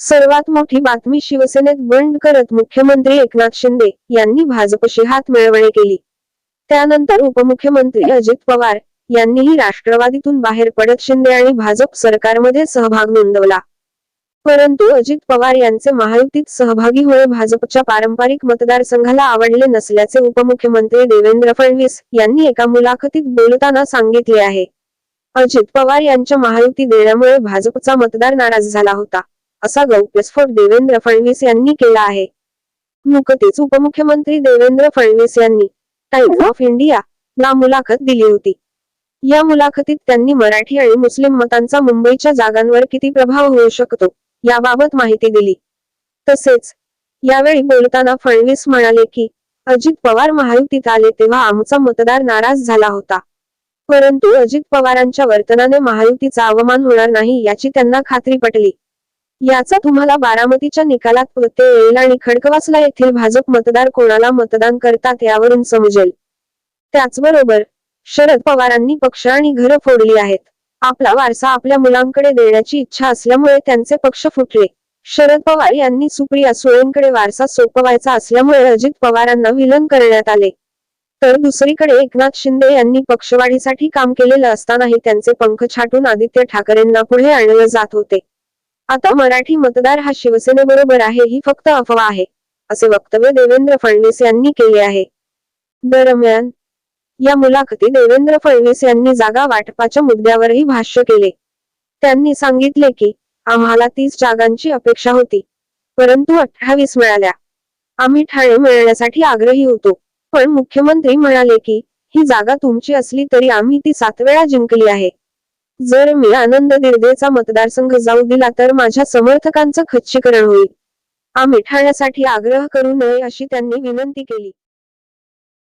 सर्वात मोठी बातमी शिवसेनेत बंड करत मुख्यमंत्री एकनाथ शिंदे यांनी भाजपशी हात मिळवणी केली. त्यानंतर उपमुख्यमंत्री अजित पवार यांनीही राष्ट्रवादीतून बाहेर पडत शिंदे आणि भाजप सरकारमध्ये सहभाग नोंदवला. परंतु अजित पवार यांचे महायुतीत सहभागी होणे भाजपच्या पारंपरिक मतदारसंघाला आवडले नसल्याचे उपमुख्यमंत्री देवेंद्र फडणवीस यांनी एका मुलाखतीत बोलताना सांगितले आहे. अजित पवार यांच्या महायुती देण्यामुळे भाजपचा मतदार नाराज झाला होता. असा गौप्यस्फोट देवेंद्र फडणवीस यांनी केला आहे. नुकतीच उपमुख्यमंत्री देवेंद्र फडणवीस यांनी टाइम्स ऑफ इंडिया ला मुलाखत दिली होती. या मुलाखतीत त्यांनी मराठी आणि मुस्लिम मतांचा मुंबईच्या जागांवर किती प्रभाव होऊ शकतो याबाबत माहिती दिली. तसेच यावेळी बोलताना फडणवीस म्हणाले की अजित पवार महायुतीत आले तेव्हा आमचा मतदार नाराज झाला होता. परंतु अजित पवारांच्या वर्तनाने महायुतीचा अवमान होणार नाही याची त्यांना खात्री पटली. याचा तुम्हाला बारामतीच्या निकालात प्रत्यय येईल आणि खडकवासला येथील भाजप मतदार कोणाला मतदान करतात यावरून समजेल. त्याचबरोबर शरद पवारांनी पक्ष आणि घरं फोडली आहेत. आपला वारसा आपल्या मुलांकडे देण्याची इच्छा असल्यामुळे त्यांचे पक्ष फुटले. शरद पवार यांनी सुप्रिया सुळेंकडे वारसा सोपवायचा असल्यामुळे अजित पवारांना विलन करण्यात आले. तर दुसरीकडे एकनाथ शिंदे यांनी पक्षवाढीसाठी काम केलेलं असतानाही त्यांचे पंख छाटून आदित्य ठाकरेंना पुढे आणलं जात होते. आता मराठी मतदार हा शिवसेनेबरोबर आहे ही फक्त अफवा आहे असे वक्तव्य देवेंद्र फडणवीस यांनी केले आहे. दरम्यान या मुलाखतीत देवेंद्र फडणवीस यांनी जागा वाटपाच्या मुद्द्यावरही भाष्य केले. त्यांनी सांगितले की आम्हाला तीस जागांची अपेक्षा होती परंतु अठ्ठावीस मिळाल्या. आम्ही ठाणे मिळण्यासाठी आग्रही होतो पण मुख्यमंत्री म्हणाले की ही जागा तुमची असली तरी आम्ही ती सात वेळा जिंकली आहे. जर मी आनंद दिर्देचा मतदारसंघ जाऊ दिला तर माझ्या समर्थकांचं खच्चीकरण होईल. आम्ही ठाण्यासाठी आग्रह करू नये अशी त्यांनी विनंती केली.